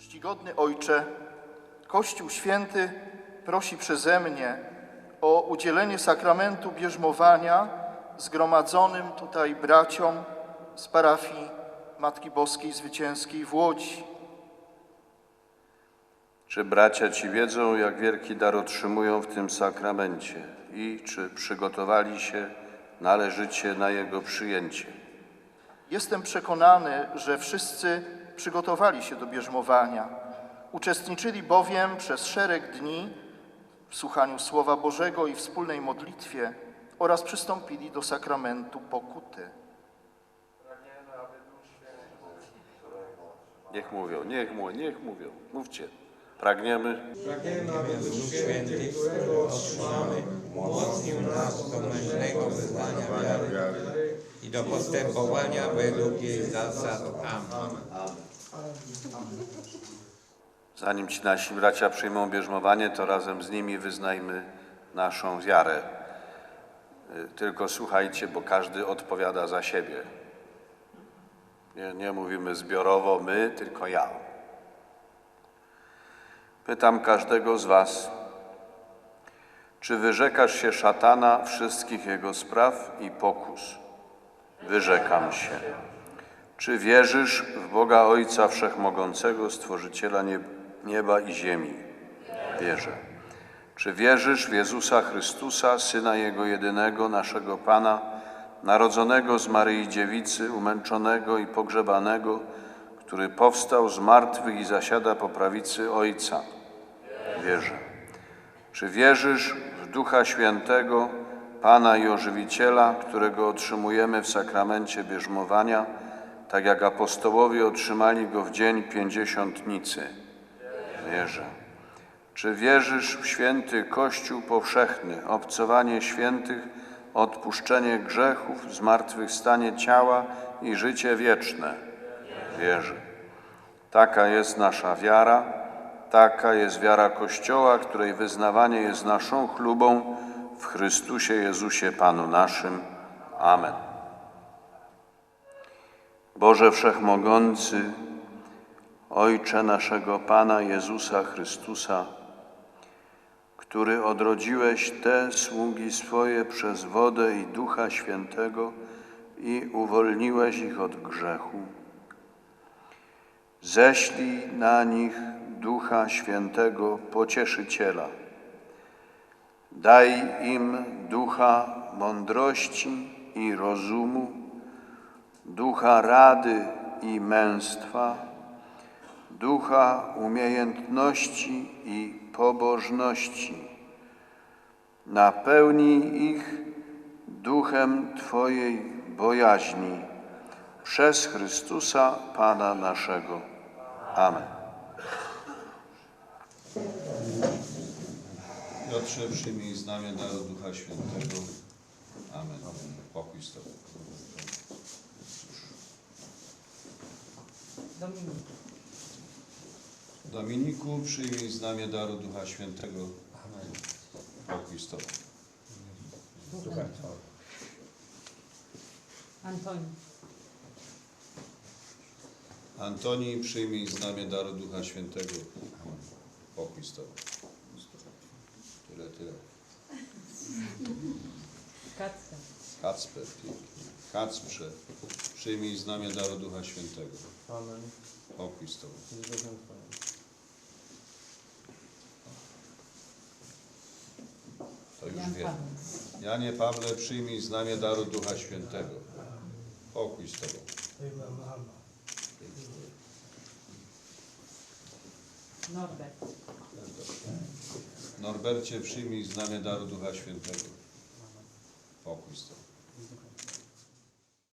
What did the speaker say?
Czcigodny Ojcze, Kościół Święty prosi przeze mnie o udzielenie sakramentu bierzmowania zgromadzonym tutaj braciom z parafii Matki Boskiej Zwycięskiej w Łodzi. Czy bracia ci wiedzą, jak wielki dar otrzymują w tym sakramencie i czy przygotowali się należycie na jego przyjęcie? Jestem przekonany, że wszyscy przygotowali się do bierzmowania. Uczestniczyli bowiem przez szereg dni w słuchaniu Słowa Bożego i wspólnej modlitwie oraz przystąpili do sakramentu pokuty. Niech mówią, niech mówią, niech mówią. Mówcie. Pragniemy, Pragniemy, aby Duch Święty, którego otrzymamy, umocnił nas do mężnego wyznania wiary i do postępowania według jej zasad. Amen. Zanim ci nasi bracia przyjmą bierzmowanie, to razem z nimi wyznajmy naszą wiarę. Y, Tylko słuchajcie, bo każdy odpowiada za siebie. Nie, nie mówimy zbiorowo my, tylko ja. Pytam każdego z Was, czy wyrzekasz się szatana wszystkich jego spraw i pokus? Wyrzekam się. Czy wierzysz w Boga Ojca Wszechmogącego, Stworzyciela nieb- nieba i ziemi? Wierzę. Czy wierzysz w Jezusa Chrystusa, Syna Jego jedynego, naszego Pana, narodzonego z Maryi Dziewicy, umęczonego i pogrzebanego, który powstał z martwych i zasiada po prawicy Ojca? Wierzę. Czy wierzysz w Ducha Świętego, Pana i Ożywiciela, którego otrzymujemy w sakramencie bierzmowania, tak jak apostołowie otrzymali go w dzień pięćdziesiątnicy? Wierzę. Czy wierzysz w święty Kościół powszechny, obcowanie świętych, odpuszczenie grzechów, zmartwychwstanie ciała i życie wieczne? Wierzę. Taka jest nasza wiara, taka jest wiara Kościoła, której wyznawanie jest naszą chlubą w Chrystusie Jezusie Panu naszym. Amen. Boże Wszechmogący, Ojcze naszego Pana Jezusa Chrystusa, który odrodziłeś te sługi swoje przez wodę i Ducha Świętego i uwolniłeś ich od grzechu. Ześlij na nich Ducha Świętego Pocieszyciela. Daj im ducha mądrości i rozumu, ducha rady i męstwa, ducha umiejętności i pobożności. Napełnij ich duchem Twojej bojaźni przez Chrystusa Pana naszego. Amen. Piotrze, przyjmij znamię daru Ducha Świętego. Amen. Pokój z Tobą. Dominik. Dominiku, przyjmij znamię daru Ducha Świętego. Amen. Pokój z Tobą. Antoni. Antoni, przyjmij znamię daru Ducha Świętego. Pokój z Tobą. Tyle, tyle. Kacper. Kacper, pięknie. Kacprze, przyjmij znamię daru Ducha Świętego. Amen. Pokój z Tobą. To już Jan wiem. Paweł. Janie Pawle, przyjmij znamię daru Ducha Świętego. Pokój z Tobą. Norbert. Norbercie, przyjmij znamię daru Ducha Świętego. Pokój z Tobą.